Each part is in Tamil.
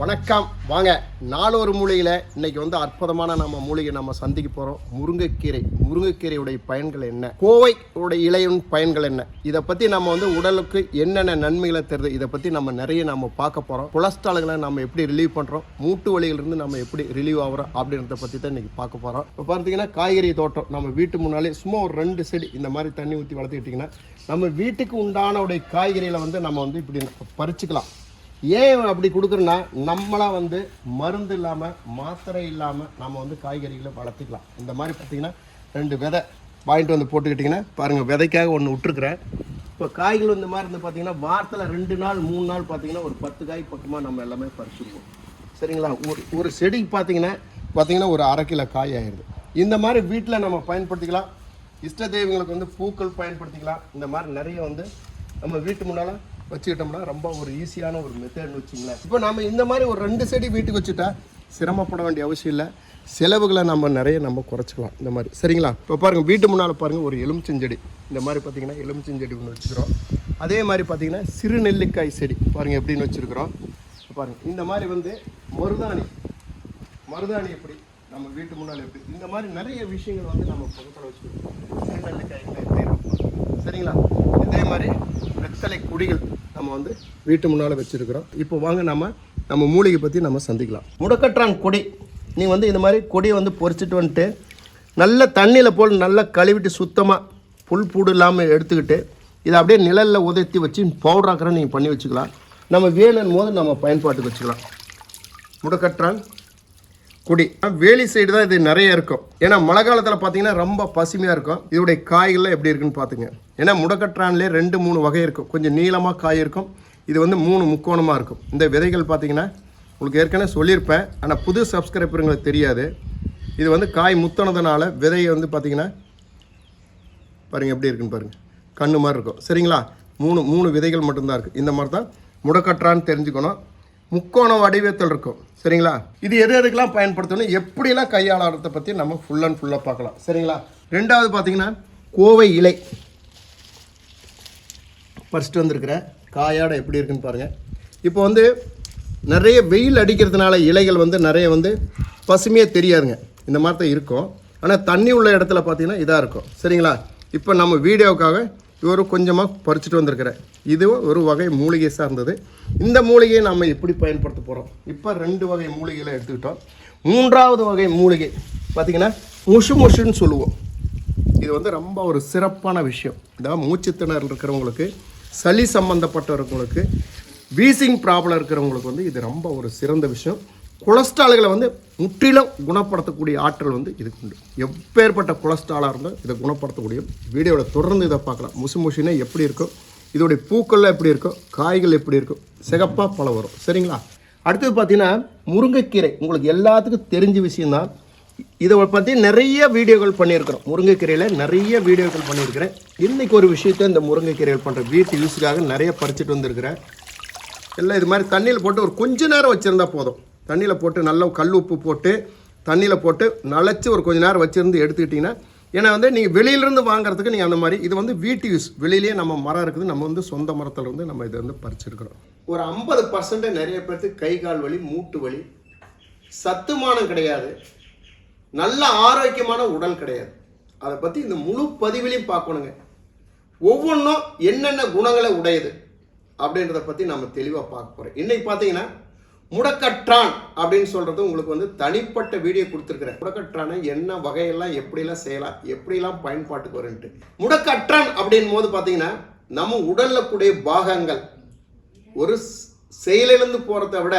வணக்கம். வாங்க நாலொரு மூலிகையில் இன்னைக்கு வந்து அற்புதமான நம்ம மூலிகை நம்ம சந்திக்க போகிறோம் முருங்கைக்கீரை. முருங்கைக்கீரையுடைய பயன்கள் என்ன? கோவை உடைய இலையின் பயன்கள் என்ன? இதை பற்றி நம்ம வந்து உடலுக்கு என்னென்ன நன்மைகளை தருது? இதை பற்றி நம்ம நிறைய நம்ம பார்க்க போகிறோம் கொலஸ்ட்ரால்களை நம்ம எப்படி ரிலீவ் பண்ணுறோம் மூட்டு வலிகளிலிருந்து நம்ம எப்படி ரிலீவ் ஆகிறோம்? அப்படின்றத பற்றி தான் இன்றைக்கி பார்க்க போகிறோம் இப்போ பார்த்தீங்கன்னா காய்கறி தோட்டம். நம்ம வீட்டு முன்னாலே சும்மா ஒரு ரெண்டு செடி இந்த மாதிரி தண்ணி ஊற்றி வளர்த்துக்கிட்டிங்கன்னா நம்ம வீட்டுக்கு உண்டான உடைய காய்கறிகளை வந்து நம்ம வந்து இப்படி பறிச்சுக்கலாம். ஏன் அப்படி கொடுக்குறோன்னா நம்மளாம் வந்து மருந்து இல்லாமல் மாத்திரை இல்லாமல் நம்ம வந்து காய்கறிகளை வளர்த்துக்கலாம். இந்த மாதிரி பார்த்தீங்கன்னா ரெண்டு விதை வாங்கிட்டு வந்து போட்டுக்கிட்டிங்கன்னா பாருங்கள் விதைக்காக ஒன்று விட்டுருக்குறேன். இப்போ காய்கள் இந்த மாதிரி இருந்து பார்த்தீங்கன்னா வாரத்தில் ரெண்டு நாள் மூணு நாள் பார்த்தீங்கன்னா ஒரு பத்து காய் பக்கமாக நம்ம எல்லாமே பறிச்சுருவோம் சரிங்களா? ஒரு ஒரு செடிக்கு பார்த்தீங்கன்னா பார்த்தீங்கன்னா ஒரு அரை கிலோ காய் ஆயிடுது. இந்த மாதிரி வீட்டில் நம்ம பயன்படுத்திக்கலாம். இஷ்ட தெய்வங்களுக்கு வந்து பூக்கள் பயன்படுத்திக்கலாம். இந்த மாதிரி நிறைய வந்து நம்ம வீட்டு முன்னால் வச்சுக்கிட்டோம்னா ரொம்ப ஒரு ஈஸியான ஒரு மெத்தட்னு வச்சுங்களேன். இப்போ நம்ம இந்த மாதிரி ஒரு ரெண்டு செடி வீட்டுக்கு வச்சுட்டா சிரமப்பட வேண்டிய அவசியம் இல்லை. செலவுகளை நம்ம நிறைய நம்ம குறைச்சிக்கலாம். இந்த மாதிரி. சரிங்களா? இப்போ பாருங்கள் வீட்டு முன்னால் பாருங்கள் ஒரு எலுமிச்சஞ்செடி இந்த மாதிரி பார்த்தீங்கன்னா எலுமிச்சஞ்செடி ஒன்று வச்சுக்கிறோம் அதே மாதிரி பார்த்தீங்கன்னா சிறு நெல்லிக்காய் செடி பாருங்கள் எப்படின்னு வச்சுருக்குறோம். பாருங்கள் இந்த மாதிரி வந்து மருதாணி. மருதாணி எப்படி? நம்ம வீட்டு முன்னால் எப்படி? இந்த மாதிரி நிறைய விஷயங்கள் வந்து நம்ம பக்கத்தில் வச்சுருக்கோம் சிறுநெல்லிக்காய்கள் எப்படி சரிங்களா? இதே மாதிரி வெத்தலை குடிகள் நம்ம வந்து வீட்டு முன்னால் வச்சுருக்கிறோம். இப்போ வாங்க நம்ம நம்ம மூலிகை பற்றி நம்ம சந்திக்கலாம். முடக்கற்றான் கொடி. நீ வந்து இந்த மாதிரி கொடியை வந்து பொறிச்சிட்டு வந்துட்டு நல்ல தண்ணியில் போல் நல்லா கழுவிட்டு சுத்தமாக புல் பூடு இல்லாமல் எடுத்துக்கிட்டு இதை அப்படியே நிழலில் உதர்த்தி வச்சு பவுடராக்கிற நீங்கள் பண்ணி வச்சுக்கலாம். நம்ம வேணும் போது நம்ம பயன்பாட்டுக்கு வச்சுக்கலாம். முடக்கற்றான் குடி. வேலி சைடு தான் இது நிறைய இருக்கும். ஏன்னா மழை காலத்தில் பார்த்தீங்கன்னா ரொம்ப பசுமையாக இருக்கும். இதோடைய காய்கள்லாம் எப்படி இருக்குன்னு பார்த்துங்க ஏன்னா முடக்கற்றான்லேயே ரெண்டு மூணு வகை இருக்கும். கொஞ்சம் நீளமாக காய் இருக்கும். இது வந்து மூணு முக்கோணமாக இருக்கும். இந்த விதைகள் பார்த்தீங்கன்னா உங்களுக்கு ஏற்கனவே சொல்லியிருப்பேன். ஆனால் புது சப்ஸ்கிரைபருங்களுக்கு தெரியாது. இது வந்து காய் முத்தனதுனால விதையை வந்து பார்த்தீங்கன்னா பாருங்கள் எப்படி இருக்குன்னு பாருங்கள் கண்ணு மாதிரி இருக்கும். சரிங்களா? மூணு மூணு விதைகள் மட்டும்தான் இருக்குது இந்த மாதிரி தான் முடக்கற்றான்னு தெரிஞ்சுக்கணும். முக்கோண வடிவத்தில் இருக்கும். சரிங்களா? இது எது எதுக்கெல்லாம் பயன்படுத்தணும்? எப்படிலாம் கையாளத்தை பற்றி நம்ம ஃபுல் அண்ட் ஃபுல்லாக பார்க்கலாம். சரிங்களா? ரெண்டாவது பார்த்தீங்கன்னா கோவை இலை. பறிச்சுட்டு வந்திருக்கிற காயாடை எப்படி இருக்குன்னு பாருங்கள் இப்போ வந்து நிறைய வெயில் அடிக்கிறதுனால இலைகள் வந்து நிறைய வந்து பசுமையாக தெரியாதுங்க. இந்த மாதிரி தான் இருக்கும். ஆனால் தண்ணி உள்ள இடத்துல பார்த்தீங்கன்னா இதாக இருக்கும். சரிங்களா? இப்போ நம்ம வீடியோவுக்காக ஒரு கொஞ்சமாக பறிச்சுட்டு வந்திருக்கிறேன் இது ஒரு வகை மூலிகை சார்ந்தது. இந்த மூலிகையை நம்ம எப்படி பயன்படுத்த போகிறோம் இப்போ ரெண்டு வகை மூலிகைகளை எடுத்துக்கிட்டோம். மூன்றாவது வகை மூலிகை பார்த்திங்கன்னா முஷு முஷுன்னு சொல்லுவோம். இது வந்து ரொம்ப ஒரு சிறப்பான விஷயம். இதான் மூச்சுத்திணறல் இருக்கிறவங்களுக்கு சளி சம்மந்தப்பட்டவர்களுக்கு வீசிங் ப்ராப்ளம் இருக்கிறவங்களுக்கு வந்து இது ரொம்ப ஒரு சிறந்த விஷயம். கொலஸ்ட்ரால்களை வந்து முற்றிலும் குணப்படுத்தக்கூடிய ஆற்றல் வந்து இதுக்கு உண்டு. எப்பேற்பட்ட கொலஸ்ட்ராலாக இருந்தால் இதை குணப்படுத்தக்கூடிய வீடியோவில் தொடர்ந்து இதை பார்க்கலாம். முசு முஷினே எப்படி இருக்கும் இதோடைய பூக்கள்லாம் எப்படி இருக்கும் காய்கள் எப்படி இருக்கும் சிகப்பாக பல வரும். சரிங்களா? அடுத்தது பார்த்தீங்கன்னா முருங்கைக்கீரை. உங்களுக்கு எல்லாத்துக்கும் தெரிஞ்ச விஷயம்தான். இதை பற்றி நிறைய வீடியோக்கள் பண்ணியிருக்கிறோம். முருங்கைக்கீரையில் நிறைய வீடியோக்கள் பண்ணியிருக்கிறேன். இன்றைக்கி ஒரு விஷயத்தை இந்த முருங்கைக்கீரைகள் பண்ணுற வீட்டு யூஸுக்காக நிறைய பறிச்சுட்டு வந்திருக்கிறேன். எல்லாம் இது மாதிரி தண்ணியில் போட்டு ஒரு கொஞ்ச நேரம் வச்சுருந்தா போதும். தண்ணியில் போட்டு நல்லா கல் உப்பு போட்டு தண்ணியில் போட்டு நனைச்சி ஒரு கொஞ்ச நேரம் வச்சுருந்து எடுத்துக்கிட்டிங்கன்னா ஏன்னா வந்து நீங்கள் வெளியிலேருந்து வாங்குறதுக்கு நீங்கள் அந்த மாதிரி இது வந்து வீட்டு யூஸ். வெளியிலேயே நம்ம மரம் இருக்குது நம்ம வந்து சொந்த மரத்தில் இருந்து நம்ம இதை வந்து பறிச்சிருக்கிறோம். ஒரு ஐம்பது பர்சன்ட் நிறைய பேர்த்துக்கு கை கால் வலி மூட்டு வலி சத்துமானம் கிடையாது. நல்ல ஆரோக்கியமான உடல் கிடையாது. அதை பற்றி இந்த முழு பதிவிலையும் பார்க்கணுங்க. ஒவ்வொன்றும் என்னென்ன குணங்களை உடையது அப்படின்றத பற்றி நம்ம தெளிவாக பார்க்க போகிறோம் இன்னைக்கு பார்த்தீங்கன்னா முடக்கற்றான் அப்படின்னு சொல்கிறது உங்களுக்கு வந்து தனிப்பட்ட வீடியோ கொடுத்துருக்குறேன். முடக்கற்றானை என்ன வகையெல்லாம் எப்படிலாம் செய்யலாம் எப்படிலாம் பயன்பாட்டுக்கு வரும்ன்ட்டு. முடக்கற்றான் அப்படின் போது பார்த்தீங்கன்னா நம்ம உடலில் கூடிய பாகங்கள் ஒரு செயலிலிருந்து செயலிழந்து போகிறத விட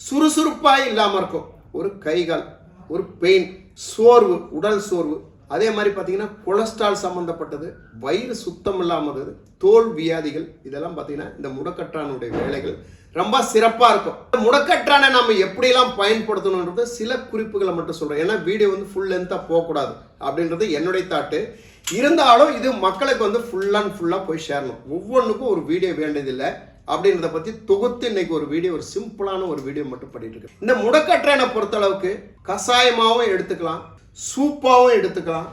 சுறுசுறுப்பாக இல்லாமல் இருக்கும். ஒரு கைகால் ஒரு பெயின் சோர்வு உடல் சோர்வு. அதே மாதிரி பார்த்தீங்கன்னா கொலஸ்ட்ரால் சம்மந்தப்பட்டது வயிறு சுத்தம் இல்லாமது தோல் வியாதிகள் இதெல்லாம் பார்த்தீங்கன்னா இந்த முடக்கற்றானுடைய வேலைகள். ரொம்ப சிறப்பாக இருக்கும். இந்த முடக்கற்றானை நம்ம எப்படிலாம் பயன்படுத்தணுன்றது சில குறிப்புகளை மட்டும் சொல்கிறேன் ஏன்னா வீடியோ வந்து ஃபுல் லென்த்தாக போகக்கூடாது. அப்படின்றது என்னுடைய தாட்டு இருந்தாலும் இது மக்களுக்கு வந்து ஃபுல் அண்ட் ஃபுல்லாக போய் சேரணும். ஒவ்வொன்றுக்கும் ஒரு வீடியோ வேண்டியதில்லை. அப்படின்றத பற்றி தொகுத்து இன்னைக்கு ஒரு வீடியோ ஒரு சிம்பிளான ஒரு வீடியோ மட்டும் பண்ணிட்டு இருக்கேன். இந்த முடக்கற்றானை பொறுத்தளவுக்கு கஷாயமாகவும் எடுத்துக்கலாம் சூப்பாகவும் எடுத்துக்கலாம்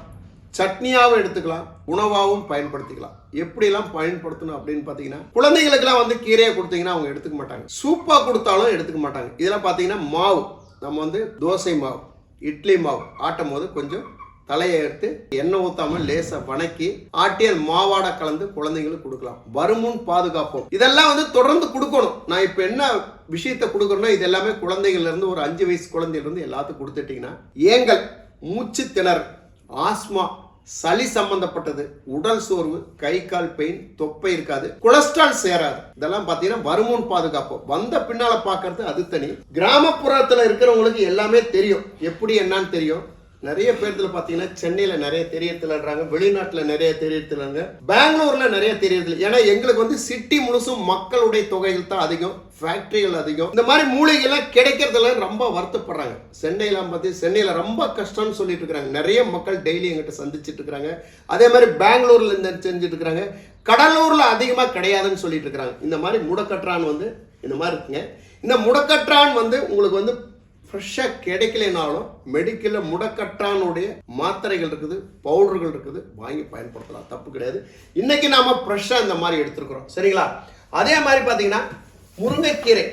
சட்னியாகவும் எடுத்துக்கலாம் உணவாகவும் பயன்படுத்திக்கலாம். எப்படிலாம் பயன்படுத்தணும் அப்படின்னு பார்த்தீங்கன்னா குழந்தைகளுக்கெல்லாம் வந்து கீரையை கொடுத்தீங்கன்னா அவங்க எடுத்துக்க மாட்டாங்க. சூப்பாக கொடுத்தாலும் எடுத்துக்க மாட்டாங்க. இதெல்லாம் பார்த்தீங்கன்னா மாவு. நம்ம வந்து தோசை மாவு இட்லி மாவு ஆட்டும் போது கொஞ்சம் தலையை எடுத்து எண்ணெய் ஊத்தாமல் லேசா வணக்கி ஆட்டி அது மாவாட கலந்து குழந்தைங்களுக்கு கொடுக்கலாம். வருமுன் பாதுகாப்போம். இதெல்லாம் வந்து தொடர்ந்து கொடுக்கணும். நான் இப்ப என்ன விஷயத்த கொடுக்குறேன்னா இது எல்லாமே குழந்தைகள்ல இருந்து ஒரு அஞ்சு வயசு குழந்தையில இருந்து எல்லாத்துக்கும் கொடுத்துட்டீங்கன்னா ஏங்கல் மூச்சு திணறல் ஆஸ்மா சளி சம்பந்தப்பட்டது உடல் சோர்வு கை கால் பெயின் தொப்பை இருக்காது கொலஸ்ட்ரால் சேராது. இதெல்லாம் பாத்தீங்கன்னா வருமுன் பாதுகாப்பு. வந்த பின்னால பாக்குறது அது தனி. கிராமப்புறத்துல இருக்கிறவங்களுக்கு எல்லாமே தெரியும். எப்படி என்னன்னு தெரியும். நிறைய பேர்த்துல பாத்தீங்கன்னா சென்னையில நிறைய தெரியறதுலன்றாங்க வெளிநாட்டுல நிறைய தெரியறதுலங்க பெங்களூர்ல நிறைய தெரியறது ஏன்னா எங்களுக்கு வந்து சிட்டி முழுசும் மக்களுடைய தொகைகள் தான் அதிகம் ஃபேக்டரிகள் அதிகம். இந்த மாதிரி மூலிகைலாம் கிடைக்கிறதுல ரொம்ப வருத்தப்படுறாங்க. சென்னையில பார்த்து சென்னையில ரொம்ப கஷ்டம்னு சொல்லிட்டு இருக்கிறாங்க. நிறைய மக்கள் டெய்லி எங்கிட்ட சந்திச்சுட்டு இருக்கிறாங்க. அதே மாதிரி பெங்களூர்ல இருந்து செஞ்சுட்டு இருக்கிறாங்க. கடலூர்ல அதிகமா கிடையாதுன்னு சொல்லிட்டு இருக்கிறாங்க. இந்த மாதிரி முடக்கற்றான் வந்து இந்த மாதிரி இருக்குங்க. இந்த முடக்கற்றான் வந்து உங்களுக்கு வந்து ஃப்ரெஷ்ஷாக கிடைக்கலனாலும் மெடிக்கலில் முடக்கற்றானுடைய மாத்திரைகள் இருக்குது பவுடர்கள் இருக்குது வாங்கி பயன்படுத்தலாம். தப்பு கிடையாது. இன்றைக்கி நாம் ஃப்ரெஷ்ஷாக இந்த மாதிரி எடுத்துருக்குறோம். சரிங்களா? அதே மாதிரி பார்த்தீங்கன்னா முருங்கைக்கீரை.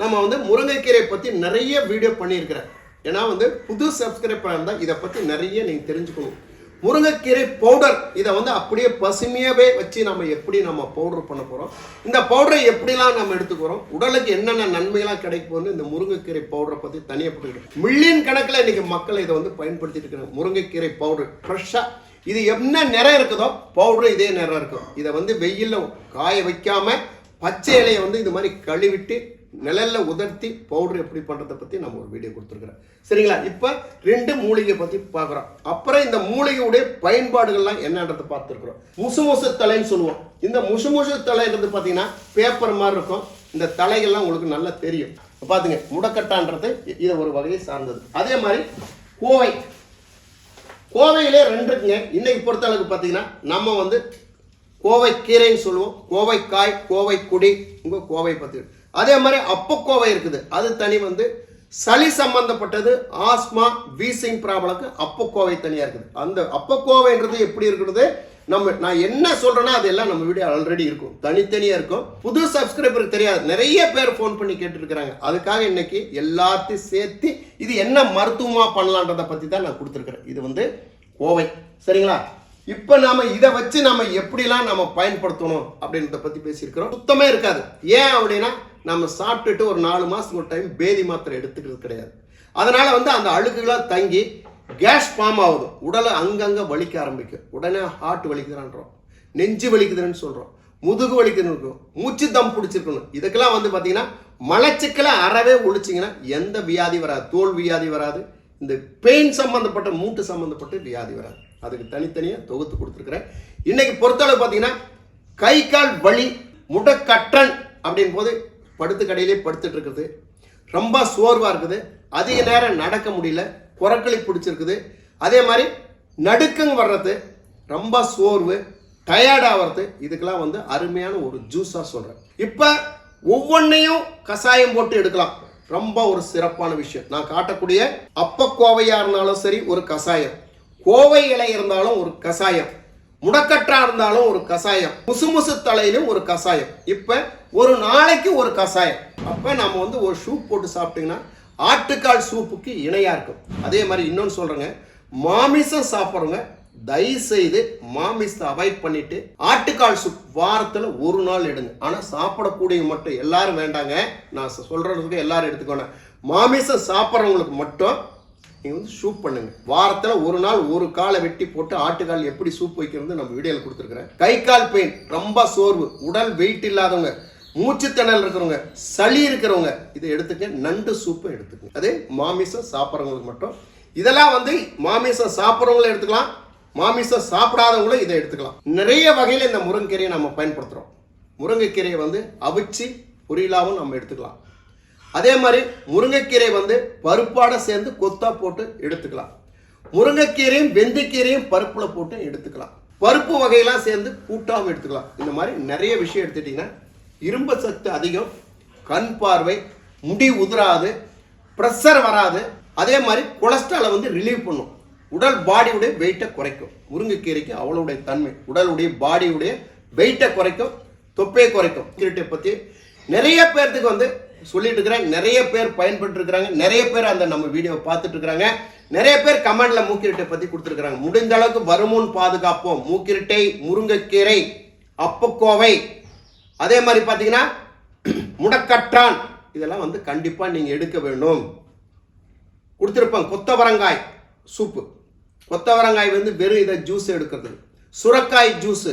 நம்ம வந்து முருங்கைக்கீரை பற்றி நிறைய வீடியோ பண்ணியிருக்கிறேன். ஏன்னா வந்து புது சப்ஸ்கிரைபர் இருந்தால் இதை பற்றி நிறைய நீங்கள் தெரிஞ்சுக்கணும். முருங்கைக்கீரை பவுடர் இதை வந்து அப்படியே பசுமையாகவே வச்சு நம்ம எப்படி நம்ம பவுடர் பண்ண போகிறோம் இந்த பவுடரை எப்படிலாம் நம்ம எடுத்துக்கிறோம்? உடலுக்கு என்னென்ன நன்மைகளாக கிடைக்க இந்த முருங்கைக்கீரை பவுடரை பற்றி தனியாக போட்டுக்கிட்டு. மில்லியன் கணக்கில் இன்றைக்கி மக்கள் இதை வந்து பயன்படுத்திட்டு இருக்காங்க. முருங்கைக்கீரை பவுடர் ஃப்ரெஷ்ஷாக இது என்ன நிறம் இருக்குதோ பவுடர் இதே நிறம் இருக்கும். இதை வந்து வெயிலில் காய வைக்காமல் பச்சை இலையை வந்து இது மாதிரி கழுவிட்டு நிழல்ல உதர்த்தி பவுடர் எப்படி பண்ணுறதை பற்றி நம்ம ஒரு வீடியோ கொடுத்துருக்குறோம் சரிங்களா? இப்போ ரெண்டு மூலிகை பற்றி பார்க்குறோம். அப்புறம் இந்த மூலிகையுடைய பயன்பாடுகள்லாம் என்னன்றதை பார்த்துருக்குறோம். முசு முசு தலைன்னு சொல்லுவோம். இந்த முசு முசு தலைன்றது பார்த்தீங்கன்னா பேப்பர் மாதிரி இருக்கும். இந்த தலைகள்லாம் உங்களுக்கு நல்லா தெரியும். பார்த்துங்க முடக்கட்டான்றது இதை ஒரு வகையை சார்ந்தது. அதே மாதிரி கோவை. கோவையிலே ரெண்டு இருக்குங்க. இன்னைக்கு பொறுத்த அளவுக்கு பார்த்தீங்கன்னா நம்ம வந்து கோவை கீரைன்னு சொல்லுவோம். கோவைக்காய் கோவை குடி உங்கள் கோவை பற்றி அதே மாதிரி அப்பக்கோவை இருக்குது. அது தனி வந்து சளி சம்பந்தப்பட்டது ஆஸ்மா வீசிங் ப்ராப்ளம்க்கு அப்பக்கோவை தனியாக இருக்குது. அந்த அப்பக்கோவைன்றது எப்படி இருக்கிறது? நம்ம நான் என்ன சொல்றேன்னா அதெல்லாம் நம்ம வீடியோ ஆல்ரெடி இருக்கும். தனித்தனியா இருக்கும். புது சப்ஸ்கிரைபருக்கு தெரியாது. நிறைய பேர் ஃபோன் பண்ணி கேட்டுருக்கிறாங்க அதுக்காக இன்னைக்கு எல்லாத்தையும் சேர்த்து இது என்ன மருத்துவமா பண்ணலான்றதை பத்தி தான் நான் கொடுத்துருக்குறேன். இது வந்து கோவை. சரிங்களா? இப்போ நாம இதை வச்சு நம்ம எப்படிலாம் நம்ம பயன்படுத்தணும் அப்படின்றத பத்தி பேசியிருக்கிறோம். சுத்தமே இருக்காது. ஏன் அப்படின்னா நம்ம சாப்பிட்டுட்டு ஒரு நாலு மாதத்துக்கு ஒரு டைம் பேதி மாத்திரை எடுத்துக்கிறது கிடையாது. அதனால் வந்து அந்த அழுக்குகளாக தங்கி கேஸ் ஃபார்ம் ஆகுது. உடலை அங்கங்கே வலிக்க ஆரம்பிக்கும் உடனே ஹார்ட் வலிக்குதுன்றோம் நெஞ்சு வலிக்குதுன்னு சொல்கிறோம் முதுகு வலிக்குதுன்னு இருக்கும். மூச்சு தம் பிடிச்சிருக்கணும். இதுக்கெல்லாம் வந்து பார்த்தீங்கன்னா மலச்சிக்கலை அறவே ஒழிச்சிங்கன்னா எந்த வியாதி வராது. தோல் வியாதி வராது. இந்த பெயின் சம்மந்தப்பட்ட மூட்டு சம்மந்தப்பட்ட வியாதி வராது. அதுக்கு தனித்தனியாக தொகுத்து கொடுத்துருக்குறேன். இன்னைக்கு பொறுத்தளவு பார்த்தீங்கன்னா கை கால் வலி முடக்கற்றன் அப்படின் போது படுத்து கடையிலே படுத்துட்டு இருக்குது. ரொம்ப சோர்வாக இருக்குது. அதிக நேரம் நடக்க முடியல. குரக்களி பிடிச்சிருக்குது. அதே மாதிரி நடுக்கங்க வர்றது ரொம்ப சோர்வு டயர்ட் ஆகிறது இதுக்கெல்லாம் வந்து அருமையான ஒரு ஜூஸாக சொல்கிறேன் இப்போ ஒவ்வொன்றையும் கஷாயம் போட்டு எடுக்கலாம். ரொம்ப ஒரு சிறப்பான விஷயம். நான் காட்டக்கூடிய அப்ப கோவையாக இருந்தாலும் சரி ஒரு கஷாயம். கோவை இலை இருந்தாலும் ஒரு கஷாயம். முடக்கற்றா இருந்தாலும் ஒரு கஷாயம். முசுமுசு தலையிலும் ஒரு கஷாயம். இப்ப ஒரு நாளைக்கு ஒரு கஷாயம். அப்ப நம்ம வந்து ஒரு சூப் போட்டு சாப்பிட்டீங்கன்னா ஆட்டுக்கால் சூப்புக்கு இணையா இருக்கும். அதே மாதிரி இன்னொன்னு சொல்றேங்க. மாமிசம் சாப்பிட்றவங்க தயவு செய்து மாமிசத்தை அவாய்ட் பண்ணிட்டு ஆட்டுக்கால் சூப் வாரத்துல ஒரு நாள் எடுங்க. ஆனா சாப்பிடக்கூடிய மட்டும் எல்லாரும் வேண்டாங்க. நான் சொல்றதுக்கு எல்லாரும் எடுத்துக்கோங்க. மாமிசம் சாப்பிட்றவங்களுக்கு மட்டும் நீங்கள் வந்து சூப் பண்ணுங்கள் வாரத்தில் ஒரு நாள் ஒரு காலை வெட்டி போட்டு ஆட்டுக்கால் எப்படி சூப் வைக்கிறது நம்ம வீடியோவில் கொடுத்துருக்குறேன். கை கால் பெயின் ரொம்ப சோர்வு உடல் வெயிட் இல்லாதவங்க மூச்சு இருக்கிறவங்க சளி இருக்கிறவங்க இதை எடுத்துக்க நண்டு சூப்பை எடுத்துக்கங்க அதே மாமிசம் சாப்பிட்றவங்களுக்கு மட்டும். இதெல்லாம் வந்து மாமிசம் சாப்பிட்றவங்களும் எடுத்துக்கலாம் மாமிசம் சாப்பிடாதவங்களும் இதை எடுத்துக்கலாம். நிறைய வகையில் இந்த முருங்கைக்கீரையை நம்ம பயன்படுத்துகிறோம் முருங்கைக்கீரையை வந்து அவிச்சு பொரியலாகவும் நம்ம எடுத்துக்கலாம். அதே மாதிரி முருங்கைக்கீரை வந்து பருப்பாட சேர்ந்து கொத்தா போட்டு எடுத்துக்கலாம். முருங்கைக்கீரையும் வெந்தயக்கீரையும் பருப்புல போட்டு எடுத்துக்கலாம். பருப்பு வகையெல்லாம் சேர்ந்து கூட்டாகவும் எடுத்துக்கலாம். இந்த மாதிரி நிறைய விஷயம் எடுத்துட்டீங்கன்னா இரும்பு சத்து அதிகம் கண் பார்வை முடி உதிராது ப்ரெஷர் வராது. அதே மாதிரி கொலஸ்ட்ராலை வந்து ரிலீவ் பண்ணும். உடல் பாடியுடைய வெயிட்டை குறைக்கும். முருங்கைக்கீரைக்கு அவ்வளவுடைய தன்மை. உடலுடைய பாடியுடைய வெயிட்டை குறைக்கும். தொப்பையை குறைக்கும். கீரை பற்றி நிறைய பேர்த்துக்கு வந்து சொல்லிட்டு இருக்கிறேன் நிறைய பேர் பயன்பட்டு இருக்கிறாங்க நிறைய பேர் அந்த நம்ம வீடியோவை பார்த்துட்டு இருக்கிறாங்க நிறைய பேர் கமெண்ட்ல மூக்கிரட்டை பத்தி கொடுத்துருக்காங்க முடிந்த அளவுக்கு வருமுன் பாதுகாப்போம். மூக்கிரட்டை முருங்கைக்கீரை அப்பக்கோவை. அதே மாதிரி பார்த்தீங்கன்னா முடக்கற்றான். இதெல்லாம் வந்து கண்டிப்பா நீங்க எடுக்க வேண்டும். கொடுத்துருப்பாங்க கொத்தவரங்காய் சூப்பு. கொத்தவரங்காய் வந்து வெறும் இதை ஜூஸ் எடுக்கிறது. சுரக்காய் ஜூஸு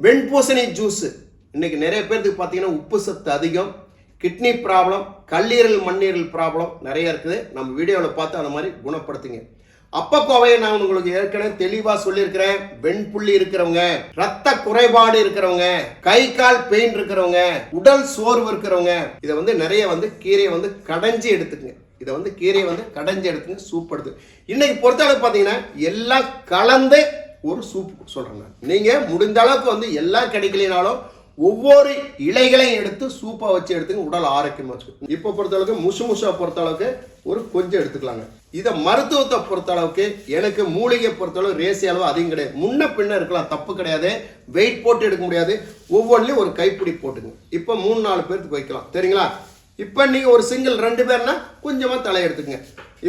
வெண்பூசணி ஜூஸு இன்னைக்கு நிறைய பேர்த்துக்கு பார்த்தீங்கன்னா உப்பு சத்து அதிகம். கிட்னி ப்ராப்ளம் கல்லீரல் மண்ணீரல் ப்ராப்ளம் நிறைய இருக்குது. நம்ம வீடியோவில் பார்த்து அந்த மாதிரி குணப்படுத்துங்க. அப்பக்கோவையை நான் உங்களுக்கு ஏற்கனவே தெளிவாக சொல்லியிருக்கிறேன். வெண்புள்ளி இருக்கிறவங்க ரத்த குறைபாடு இருக்கிறவங்க கை கால் பெயின் இருக்கிறவங்க உடல் சோர்வு இருக்கிறவங்க இதை வந்து நிறைய வந்து கீரையை வந்து கடைஞ்சி எடுத்துக்கங்க. இதை வந்து கீரையை வந்து கடைஞ்சி எடுத்துங்க சூப் எடுத்து. இன்னைக்கு பொறுத்தளவுக்கு பார்த்தீங்கன்னா எல்லாம் கலந்து ஒரு சூப் சொல்கிறேங்க நீங்கள் முடிந்த அளவுக்கு வந்து எல்லாம் கிடைக்கலனாலும் ஒவ்வொரு இலைகளையும் எடுத்து சூப்பாக வச்சு எடுத்துங்க உடல் ஆரோக்கியமாக வச்சுக்கணும். இப்போ பொறுத்தளவுக்கு முசு முசா பொறுத்தளவுக்கு ஒரு கொஞ்சம் எடுத்துக்கலாங்க. இதை மருத்துவத்தை பொறுத்தளவுக்கு எனக்கு மூலிகை பொறுத்தளவு ரேசி அளவு அதிகம் கிடையாது. முன்ன பின்ன இருக்கலாம் தப்பு கிடையாது. வெயிட் போட்டு எடுக்க முடியாது. ஒவ்வொன்றிலையும் ஒரு கைப்பிடி போட்டுங்க இப்போ மூணு நாலு பேர்த்துக்கு வைக்கலாம். சரிங்களா இப்போ நீங்கள் ஒரு சிங்கிள் ரெண்டு பேர்னா கொஞ்சமாக தலை எடுத்துக்கங்க.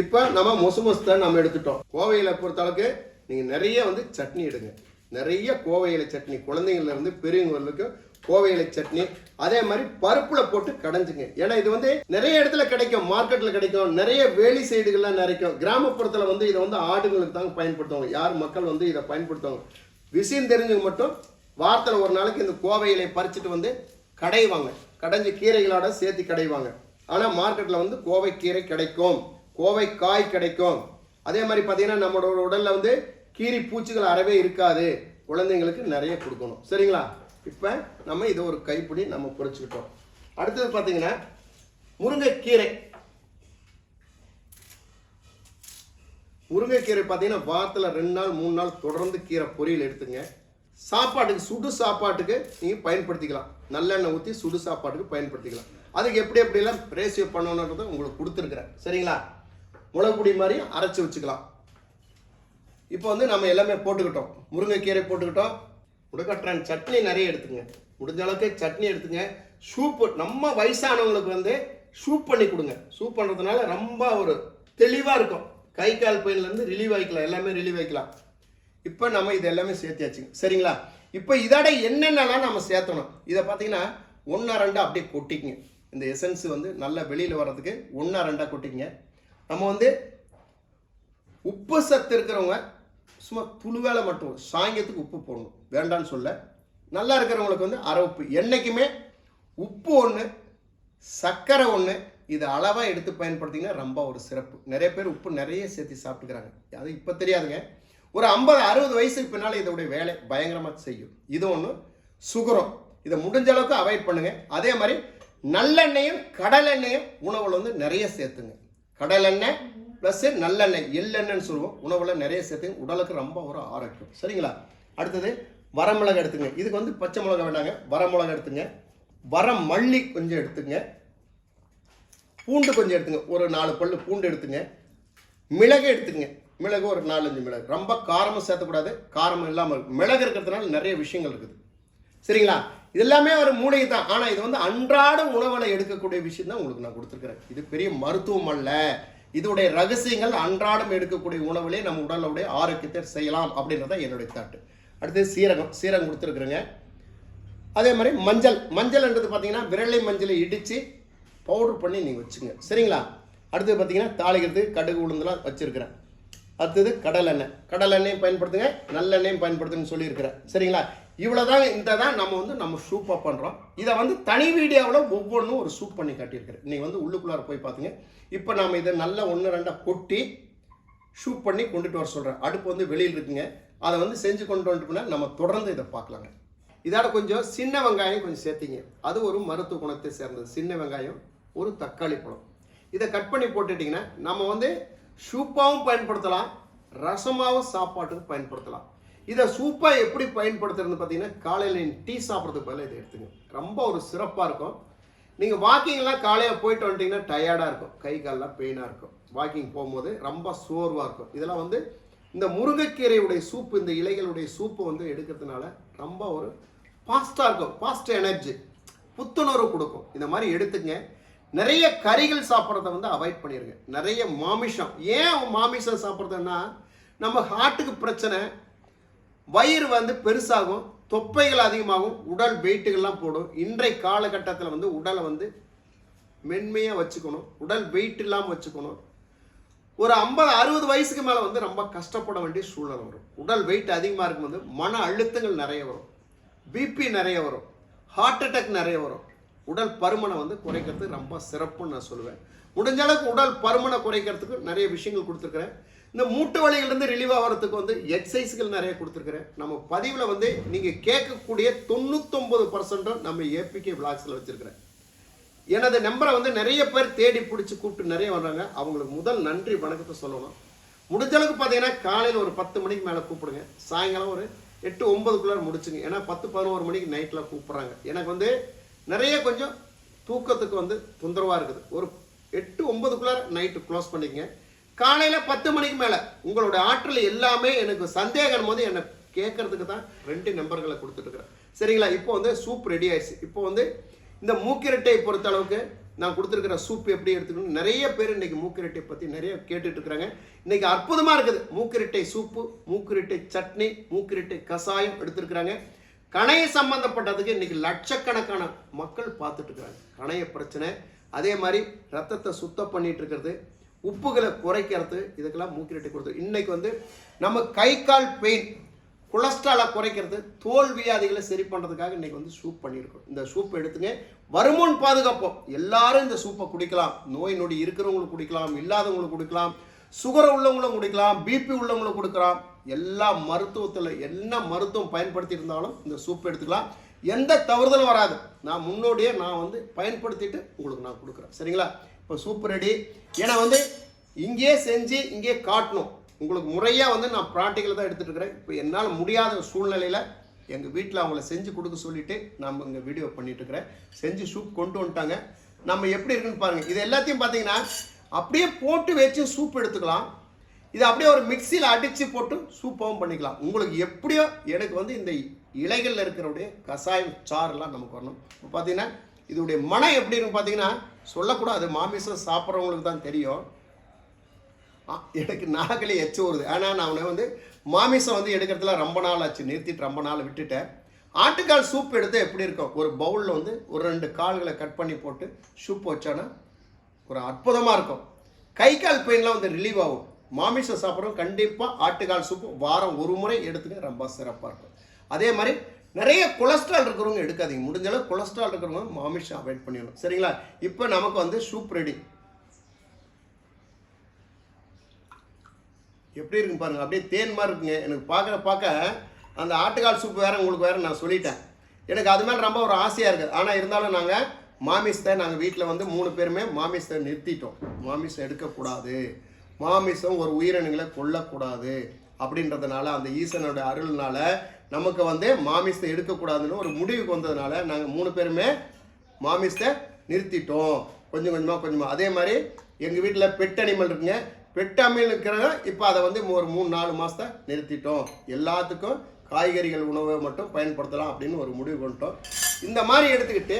இப்போ நம்ம மொசு மொசு நம்ம எடுத்துட்டோம். கோவையில் பொறுத்தளவுக்கு நீங்கள் நிறைய வந்து சட்னி எடுங்க. நிறைய கோவை இலை சட்னி. குழந்தைங்கள்ல இருந்து பெரியவங்க வரைக்கும் கோவை இலை சட்னி. அதே மாதிரி பருப்புல போட்டு கடைஞ்சுங்க. ஏன்னா இது வந்து நிறைய இடத்துல கிடைக்கும். மார்க்கெட்ல கிடைக்கும். நிறைய வேலி சைடுகள்லாம் நிறைக்கும். கிராமப்புறத்துல வந்து இதை வந்து ஆடுகளுக்கு தாங்க பயன்படுத்துவாங்க. யார் மக்கள் வந்து இதை பயன்படுத்துவாங்க? விஷயம் தெரிஞ்சவங்க மட்டும் வாரத்தில் ஒரு நாளைக்கு இந்த கோவை இலையை பறிச்சுட்டு வந்து கடைவாங்க. கடைஞ்சி கீரைகளோட சேர்த்து கடைவாங்க. ஆனால் மார்க்கெட்டில் வந்து கோவை கீரை கிடைக்கும். கோவை காய் கிடைக்கும். அதே மாதிரி பார்த்தீங்கன்னா நம்மளோட உடலில் வந்து கீரி பூச்சிகள் அறவே இருக்காது. குழந்தைங்களுக்கு நிறைய கொடுக்கணும். சரிங்களா? இப்போ நம்ம இதை ஒரு கைப்பிடி நம்ம குறைச்சிக்கிட்டோம் அடுத்தது பார்த்தீங்கன்னா முருங்கைக்கீரை. முருங்கைக்கீரை பார்த்தீங்கன்னா வாரத்தில் ரெண்டு நாள் மூணு நாள் தொடர்ந்து கீரை பொரியல் எடுத்துங்க. சாப்பாட்டுக்கு சுடு சாப்பாட்டுக்கு நீங்கள் பயன்படுத்திக்கலாம். நல்லெண்ணெய் ஊற்றி சுடு சாப்பாட்டுக்கு பயன்படுத்திக்கலாம். அதுக்கு எப்படி எப்படிலாம் ரேசியோ பண்ணணுன்றதை உங்களுக்கு கொடுத்துருக்குறேன். சரிங்களா? மிளகு பொடி மாதிரி அரைச்சி வச்சுக்கலாம். இப்போ வந்து நம்ம எல்லாமே போட்டுக்கிட்டோம். முருங்கைக்கீரை போட்டுக்கிட்டோம். முடுக்கட்டுறான் சட்னி நிறைய எடுத்துங்க முடிஞ்ச அளவுக்கு சட்னி எடுத்துங்க சூப்பு நம்ம வயசானவங்களுக்கு வந்து சூப் பண்ணி கொடுங்க. சூப் பண்ணுறதுனால ரொம்ப ஒரு தெளிவாக இருக்கும். கை கால் பெயின்லேருந்து ரிலீவ் ஆகிக்கலாம். எல்லாமே ரிலீவ் ஆகிக்கலாம். இப்போ நம்ம இது எல்லாமே சேர்த்தியாச்சுங்க. சரிங்களா? இப்போ இதோட என்னென்னலாம் நம்ம சேர்த்தணும்? இதை பார்த்தீங்கன்னா ஒன்றா ரெண்டாக அப்படியே கொட்டிக்கங்க. இந்த எசன்ஸ் வந்து நல்லா வெளியில் வர்றதுக்கு ஒன்றா ரெண்டாக கொட்டிக்குங்க. நம்ம வந்து உப்பு சத்து இருக்கிறவங்க சும்மா துளுவேலை மட்டும் சாயங்கத்துக்கு உப்பு போடணும். வேண்டான்னு சொல்ல. நல்லா இருக்கிறவங்களுக்கு வந்து அரை உப்பு. என்றைக்குமே உப்பு ஒன்று சர்க்கரை ஒன்று இது அளவாக எடுத்து பயன்படுத்திங்கன்னா ரொம்ப ஒரு சிறப்பு. நிறைய பேர் உப்பு நிறைய சேர்த்து சாப்பிட்டுக்கிறாங்க. அது இப்போ தெரியாதுங்க. ஒரு ஐம்பது அறுபது வயசுக்கு பின்னால் இதோடைய வேலை பயங்கரமாக செய்யும். இது ஒன்று சுகரம். இதை முடிஞ்ச அளவுக்கு அவாய்ட் பண்ணுங்கள் அதே மாதிரி நல்லெண்ணெயும் கடலெண்ணெயும் உணவில் வந்து நிறைய சேர்த்துங்க. கடலெண்ணெய் ப்ளஸ் நல்லெண்ணெய் எள்ளெண்ணெய்னு சொல்லுவோம். உணவில் நிறைய சேர்த்துங்க உடலுக்கு ரொம்ப ஒரு ஆரோக்கியம். சரிங்களா? அடுத்தது வரமிளகா எடுத்துங்க. இதுக்கு வந்து பச்சை மிளகா வேண்டாங்க வரமிளகா எடுத்துங்க. வர மல்லி கொஞ்சம் எடுத்துங்க. பூண்டு கொஞ்சம் எடுத்துங்க. ஒரு நாலு பல் பூண்டு எடுத்துங்க. மிளகு எடுத்துங்க மிளகு ஒரு நாலஞ்சு மிளகு. ரொம்ப காரமும் சேர்த்தக்கூடாது. காரம் இல்லாமல் மிளகு இருக்கிறதுனால நிறைய விஷயங்கள் இருக்குது. சரிங்களா? இது எல்லாமே ஒரு மூலிகை தான். ஆனால் இது வந்து அன்றாட உணவில் எடுக்கக்கூடிய விஷயம் தான் உங்களுக்கு நான் கொடுத்துருக்குறேன். இது பெரிய மருத்துவம் அல்ல. இதோடைய ரகசியங்கள் அன்றாடம் எடுக்கக்கூடிய உணவுலேயே நம்ம உடலுடைய ஆரோக்கியத்தை செய்யலாம் அப்படின்றத என்னுடைய தாட்டு அடுத்து சீரகம் சீரகம் கொடுத்துருக்குறேங்க. அதே மாதிரி மஞ்சள். மஞ்சள்ன்றது பார்த்தீங்கன்னா விரலை மஞ்சளை இடித்து பவுடர் பண்ணி நீங்கள் வச்சுங்க. சரிங்களா? அடுத்தது பார்த்தீங்கன்னா தாளிகிறது கடுகு உளுந்துலாம் வச்சுருக்கிறேன். அடுத்தது கடலெண்ணெய். கடலெண்ணெயும் பயன்படுத்துங்க. நல்லெண்ணெயும் பயன்படுத்துங்கன்னு சொல்லியிருக்கிறேன். சரிங்களா? இவ்வளோதான் இந்த தான் நம்ம வந்து நம்ம சூப்பாக பண்ணுறோம் இதை வந்து தனி வீடியோவில் ஒவ்வொன்றும் ஒரு சூப் பண்ணி காட்டியிருக்கிறேன் நீங்கள் வந்து உள்ளுக்குள்ளார போய் பார்த்தீங்க இப்போ நாம் இதை நல்லா ஒன்று ரெண்டாக கொட்டி ஷூட் பண்ணி கொண்டுட்டு வர சொல்கிறேன் அடுப்பு வந்து வெளியில் இருக்குங்க. அதை வந்து செஞ்சு கொண்டு வந்துட்டுனா நம்ம தொடர்ந்து இதை பார்க்கலாங்க. இதோட கொஞ்சம் சின்ன வெங்காயம் கொஞ்சம் சேர்த்திங்க. அது ஒரு மருத்துவ குணத்தை சேர்ந்தது. சின்ன வெங்காயம் ஒரு தக்காளி பழம். இதை கட் பண்ணி போட்டுட்டிங்கன்னா நம்ம வந்து சூப்பாகவும் பயன்படுத்தலாம். ரசமாகவும் சாப்பாட்டுக்கு பயன்படுத்தலாம். இதை சூப்பாக எப்படி பயன்படுத்துறது பார்த்தீங்கன்னா காலையில் டீ சாப்பிட்றதுக்கு பதிலாக இதை எடுத்துங்க. ரொம்ப ஒரு சிறப்பாக இருக்கும். நீங்கள் வாக்கிங்லாம் காலையில் போயிட்டு வந்துட்டீங்கன்னா டயர்டாக இருக்கும். கை கால்லாம் பெயினாக இருக்கும். வாக்கிங் போகும்போது ரொம்ப சோர்வாக இருக்கும். இதெல்லாம் வந்து இந்த முருங்கைக்கீரையுடைய சூப்பு இந்த இலைகளுடைய சூப்பு வந்து எடுக்கிறதுனால ரொம்ப ஒரு ஃபாஸ்ட்டாக இருக்கும். ஃபாஸ்ட் எனர்ஜி புத்துணர்வு கொடுக்கும். இந்த மாதிரி எடுத்துங்க. நிறைய கறிகள் சாப்பிட்றத வந்து அவாய்ட் பண்ணிடுங்க நிறைய மாமிசம். ஏன் மாமிசம் சாப்பிட்றதுன்னா நம்ம ஹார்ட்டுக்கு பிரச்சனை வயிறு வந்து பெருசாகும் தொப்பைகள் அதிகமாகும் உடல் வெயிட்டுகள்லாம் போடும். இன்றைய காலகட்டத்தில் வந்து உடலை வந்து மென்மையாக வச்சுக்கணும். உடல் வெயிட் இல்லாமல் வச்சுக்கணும். ஒரு ஐம்பது அறுபது வயசுக்கு மேலே வந்து ரொம்ப கஷ்டப்பட வேண்டிய சூழ்நிலை வரும். உடல் வெயிட் அதிகமாக இருக்கும்போது மன அழுத்தங்கள் நிறைய வரும். பிபி நிறைய வரும். ஹார்ட் அட்டாக் நிறைய வரும். உடல் பருமனை வந்து குறைக்கிறது ரொம்ப சிறப்புன்னு நான் சொல்லுவேன். முடிஞ்ச அளவுக்கு உடல் பருமனை குறைக்கிறதுக்கு நிறைய விஷயங்கள் கொடுத்துருக்குறேன். இந்த மூட்டு வலியிலிருந்து ரிலீவ் ஆகிறதுக்கு வந்து எக்ஸசைஸ்கள் நிறைய கொடுத்துருக்குறேன். நம்ம பதிவில் வந்து நீங்கள் கேட்கக்கூடிய தொண்ணூத்தொம்பது பர்சன்ட்டும் நம்ம ஏபிகே விளாக்ஸில் வச்சுருக்கிறேன். எனது நம்பரை வந்து நிறைய பேர் தேடி பிடிச்சி கூப்பிட்டு நிறைய வர்றாங்க. அவங்களுக்கு முதல் நன்றி வணக்கத்தை சொல்லணும். முடிஞ்ச அளவுக்கு பார்த்தீங்கன்னா காலையில் ஒரு பத்து மணிக்கு மேலே கூப்பிடுங்க. சாயங்காலம் ஒரு எட்டு ஒம்பதுக்குள்ளே முடிச்சுங்க. ஏன்னா பத்து பதினோரு மணிக்கு நைட்டில் கூப்பிட்றாங்க. எனக்கு வந்து நிறைய கொஞ்சம் தூக்கத்துக்கு வந்து தொந்தரவாக இருக்குது. ஒரு எட்டு ஒம்பதுக்குள்ளே நைட்டு க்ளோஸ் பண்ணிக்கங்க. காலையில் பத்து மணிக்கு மேலே உங்களோட ஆற்றல் எல்லாமே எனக்கு சந்தேகம் போது என்னை கேட்கறதுக்கு தான் ரெண்டு நம்பர்களை கொடுத்துட்டுருக்குறேன். சரிங்களா? இப்போ வந்து சூப் ரெடி ஆயிடுச்சு. இப்போ வந்து இந்த மூக்கிரட்டை பொறுத்த அளவுக்கு நான் கொடுத்துருக்கிற சூப் எப்படி எடுத்துக்கணும் நிறைய பேர் இன்னைக்கு மூக்கிரட்டை பற்றி நிறைய கேட்டுட்ருக்குறாங்க இன்னைக்கு அற்புதமாக இருக்குது. மூக்கிரட்டை சூப்பு மூக்கிரட்டை சட்னி மூக்கிரட்டை கசாயம் எடுத்துருக்குறாங்க. கணைய சம்பந்தப்பட்டதுக்கு இன்னைக்கு லட்சக்கணக்கான மக்கள் பார்த்துட்டு இருக்கிறாங்க கணைய பிரச்சனை. அதே மாதிரி ரத்தத்தை சுத்தம் பண்ணிட்டு இருக்கிறது உப்புகளை குறைக்கிறது இதுக்கெல்லாம் மூக்கிரட்டி கொடுத்து. இன்னைக்கு வந்து நம்ம கை கால் பெயின் கொலஸ்ட்ராலை குறைக்கிறது தோல் வியாதிகளை சரி பண்ணுறதுக்காக இன்னைக்கு வந்து சூப் பண்ணியிருக்கோம். இந்த சூப் எடுத்துங்க. வருமுன் பாதுகாப்போம். எல்லாரும் இந்த சூப்பை குடிக்கலாம். நோய் நொடி இருக்கிறவங்களுக்கு குடிக்கலாம் இல்லாதவங்களுக்கு குடிக்கலாம் சுகர் உள்ளவங்களும் குடிக்கலாம் பிபி உள்ளவங்களும் கொடுக்கலாம். எல்லா மருத்துவத்தில் என்ன மருத்துவம் பயன்படுத்தி இருந்தாலும் இந்த சூப் எடுத்துக்கலாம். எந்த தவறுதலும் வராது. நான் முன்னோடியே நான் வந்து பயன்படுத்திட்டு உங்களுக்கு நான் கொடுக்குறேன். சரிங்களா? இப்போ சூப் ரெடி ஏன்னா வந்து இங்கேயே செஞ்சு இங்கேயே காட்டணும். உங்களுக்கு முறையாக வந்து நான் ப்ராக்டிக்கல் தான் எடுத்துகிட்டு இருக்கிறேன். இப்போ என்னால் முடியாத சூழ்நிலையில் எங்கள் வீட்டில் அவங்கள செஞ்சு கொடுக்க சொல்லிவிட்டு நம்ம இங்கே வீடியோ பண்ணிட்டுருக்கிறேன் செஞ்சு சூப் கொண்டு வந்துட்டாங்க. நம்ம எப்படி இருக்குன்னு பாருங்கள் இது எல்லாத்தையும் பார்த்தீங்கன்னா அப்படியே போட்டு வச்சு சூப் எடுத்துக்கலாம். இது அப்படியே ஒரு மிக்சியில் அடித்து போட்டு சூப்பாகவும் பண்ணிக்கலாம். உங்களுக்கு எப்படியோ எனக்கு வந்து இந்த இலைகளில் இருக்கிறவுடைய கசாயம் சாறுலாம் நமக்கு வரணும். இப்போ பார்த்தீங்கன்னா இதோடைய மனம் எப்படி பார்த்தீங்கன்னா சொல்லக்கூடாது. மாமிசம் சாப்பிட்றவங்களுக்கு தான் தெரியும். எனக்கு நாகலே எச்சு வருது. ஆனால் நான் அவனை வந்து மாமிசம் வந்து எடுக்கிறதுல ரொம்ப நாள் ஆச்சு. நிறுத்திட்டு ரொம்ப நாள் விட்டுட்டேன். ஆட்டுக்கால் சூப் எடுத்து எப்படி இருக்கும்? ஒரு பவுலில் வந்து ஒரு ரெண்டு கால்களை கட் பண்ணி போட்டு சூப் வச்சோன்னா ஒரு அற்புதமாக இருக்கும். கை கால் பெயின்லாம் வந்து ரிலீவ் ஆகும். மாமிசம் சாப்பிட்றோம் கண்டிப்பாக ஆட்டுக்கால் சூப்பு வாரம் ஒரு முறை எடுத்துக்க ரொம்ப சிறப்பாக இருக்கும். அதே மாதிரி நிறைய கொலஸ்ட்ரால் இருக்கிறவங்க எடுக்காதீங்க. முடிஞ்ச அளவு கொலஸ்ட்ரால் இருக்கிறவங்க மாமிஷம் அவாய்ட் பண்ணிடணும். சரிங்களா? இப்போ நமக்கு வந்து சூப் ரெடி எப்படி இருக்குன்னு பாருங்க. அப்படியே தேன் மாதிரி இருக்குங்க. எனக்கு பார்க்குற பார்க்க அந்த ஆட்டுக்கால் சூப் வேற உங்களுக்கு வேற நான் சொல்லிட்டேன். எனக்கு அது மேலே ரொம்ப ஒரு ஆசையாக இருக்குது ஆனால் இருந்தாலும் நாங்கள் மாமிசத்தை நாங்கள் வீட்டில் வந்து மூணு பேருமே மாமிசத்தை நிறுத்திட்டோம். மாமிசம் எடுக்கக்கூடாது. மாமிசம் ஒரு உயிரினங்களை கொல்லக்கூடாது. அப்படின்றதுனால அந்த ஈசனோட அருள்னால நமக்கு வந்து மாமிசத்தை எடுக்கக்கூடாதுன்னு ஒரு முடிவுக்கு வந்ததுனால நாங்கள் மூணு பேருமே மாமிசத்தை நிறுத்திட்டோம். கொஞ்சம் கொஞ்சமாக கொஞ்சமாக அதே மாதிரி எங்கள் வீட்டில் பெட் அனிமல் இருக்குங்க. பெட் அனிமல் இருக்கிறத இப்போ அதை வந்து ஒரு மூணு நாலு மாதத்தை நிறுத்திட்டோம். எல்லாத்துக்கும் காய்கறிகள் உணவை மட்டும் பயன்படுத்தலாம் அப்படின்னு ஒரு முடிவு கொண்டுட்டோம் இந்த மாதிரி எடுத்துக்கிட்டு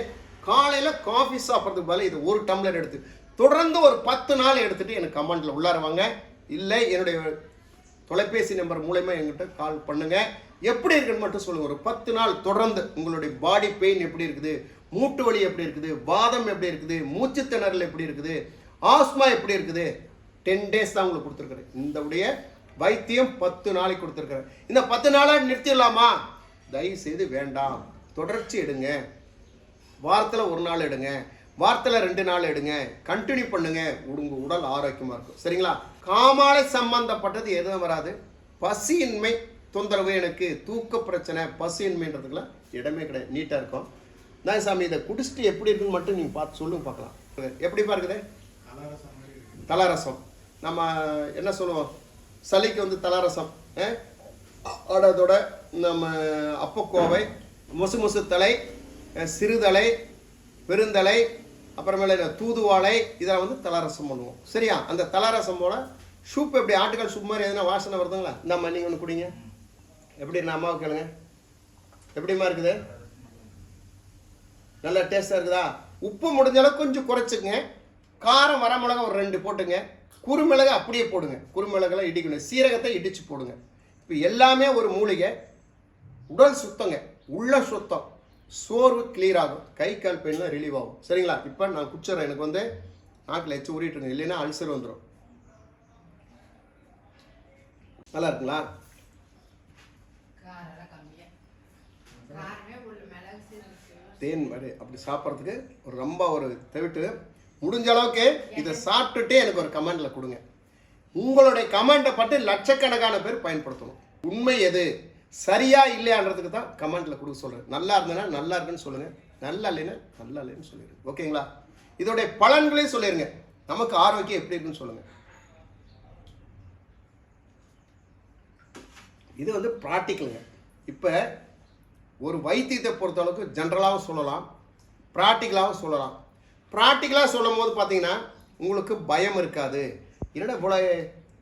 காலையில் காஃபி சாப்பிட்றதுக்கு பதில் இது ஒரு டம்ளர் எடுத்து தொடர்ந்து ஒரு பத்து நாள் எடுத்துகிட்டு எனக்கு கமெண்ட்டில் உள்ளார வாங்க. இல்லை என்னுடைய தொலைபேசி நம்பர் மூலயமா எங்கிட்ட கால் பண்ணுங்கள் எப்படி இருக்குன்னு மட்டும் சொல்லுங்க. ஒரு பத்து நாள் தொடர்ந்து உங்களுடைய பாடி பெயின் எப்படி இருக்குது? மூட்டு வலி எப்படி இருக்குது? வாதம் எப்படி இருக்குது? மூச்சு திணறல் எப்படி இருக்குது? ஆஸ்மா எப்படி இருக்குது? டென் டேஸ் தான் உங்களுக்கு கொடுத்துருக்குறேன் இந்த உடைய வைத்தியம் பத்து நாளைக்கு கொடுத்துருக்குறேன் இந்த பத்து நாளாக நிறுத்திடலாமா? தயவு செய்து வேண்டாம். தொடர்ச்சி எடுங்க. வாரத்தில் ஒரு நாள் எடுங்க. வாரத்தில் ரெண்டு நாள் எடுங்க. கண்டினியூ பண்ணுங்க. உடுங்க உடல் ஆரோக்கியமாக இருக்கும். சரிங்களா? காமாலை சம்பந்தப்பட்டது எதுவும் வராது. பசியின்மை தொந்தரவு எனக்கு தூக்க பிரச்சனை பசியின்மைன்றதுக்கெல்லாம் இடமே கிடையாது. நீட்டாக இருக்கும். நான் சாமி இதை குடிச்சிட்டு எப்படி இருக்குன்னு மட்டும் நீங்கள் பார்த்து சொல்லுங்க பார்க்கலாம். எப்படி இருக்குது தலரசம். நம்ம என்ன சொல்லுவோம்? சளிக்கு வந்து தலரசம் அதோட நம்ம அப்பக்கோவை முசு முசு தலை சிறுதலை பெருந்தலை அப்புறமேல இந்த தூதுவாழை இதெல்லாம் வந்து தலரசம் பண்ணுவோம். சரியா? அந்த தலரசமோட சூப் எப்படி? ஆட்டுக்கால் சூப் மாதிரி எதுனா வாசனை வருதுங்களா? நம்ம நீங்கள் ஒன்று குடிங்க. எப்படி நான் அம்மாவுக்கு கேளுங்க. எப்படிம்மா இருக்குது? நல்லா டேஸ்ட்டாக இருக்குதா? உப்பு முடிஞ்சளவு கொஞ்சம் குறைச்சிக்கங்க. காரம் வரமிளகா ஒரு ரெண்டு போட்டுங்க. குறுமிளகை அப்படியே போடுங்க. குறுமிளகெல்லாம் இடிக்கணும் சீரகத்தை இடித்து போடுங்க. இப்போ எல்லாமே ஒரு மூலிகை. உடல் சுத்தங்க. உள்ள சுத்தம். சோர்வு கிளியர் ஆகும். கை கால் பெயின்லாம் ரிலீவ் ஆகும். சரிங்களா? இப்போ நான் குச்சிட்றேன் எனக்கு வந்து நாக்கில் எச்சு ஊறிட்டுருங்க இல்லைன்னா அல்சர் வந்துடும் நல்லா இருக்குங்களா காரெல்லாம் கம்மியா காரமே உள்ள மிளகு சீரகம் தேன் மாதிரி அப்படி சாப்பிட்றதுக்கு ஒரு ரொம்ப ஒரு தவிட்டு. முடிஞ்ச அளவுக்கு இதை சாப்பிட்டுட்டு எனக்கு ஒரு கமெண்ட்ல கொடுங்க. உங்களுடைய கமெண்ட்டை பட்டு லட்சக்கணக்கான பேர் பயன்படுத்தணும். உண்மை எது? சரியா இல்லையான்றதுக்கு தான் கமெண்ட்ல கொடுக்க சொல்றேன். நல்லா இருந்ததுன்னா நல்லா இருக்குன்னு சொல்லுங்க. நல்லா இல்லைன்னா நல்லா இல்லைன்னு சொல்லிடுங்க. ஓகேங்களா? இதோடைய பலன்களையும் சொல்லிடுங்க நமக்கு ஆரோக்கியம் எப்படி இருக்குன்னு சொல்லுங்க. இது வந்து ப்ராக்டிக்கலுங்க இப்போ ஒரு வைத்தியத்தை பொறுத்தளவுக்கு ஜென்ரலாகவும் சொல்லலாம் ப்ராக்டிக்கலாகவும் சொல்லலாம். ப்ராக்டிக்கலாக சொல்லும் போது பார்த்தீங்கன்னா உங்களுக்கு பயம் இருக்காது. என்னடா இவ்வளோ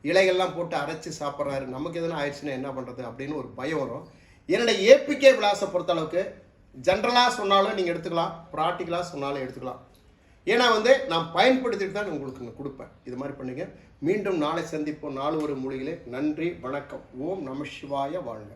இலைகள்லாம் போட்டு அரைச்சி சாப்பிட்றாரு நமக்கு எதுனா ஆயிடுச்சுன்னா என்ன பண்ணுறது அப்படின்னு ஒரு பயம் வரும். என்னோட ஏபிகே விலாசை பொறுத்தளவுக்கு ஜென்ரலாக சொன்னாலும் நீங்கள் எடுத்துக்கலாம் ப்ராக்டிக்கலாக சொன்னாலும் எடுத்துக்கலாம். ஏன்னா வந்து நான் பயன்படுத்திட்டு தான் உங்களுக்கு நான் கொடுப்பேன். இது மாதிரி பண்ணுங்கள் மீண்டும் நாளை சந்திப்போம். நாலு ஒரு மொழிகளே நன்றி வணக்கம். ஓம் நம சிவாய வாழ்க.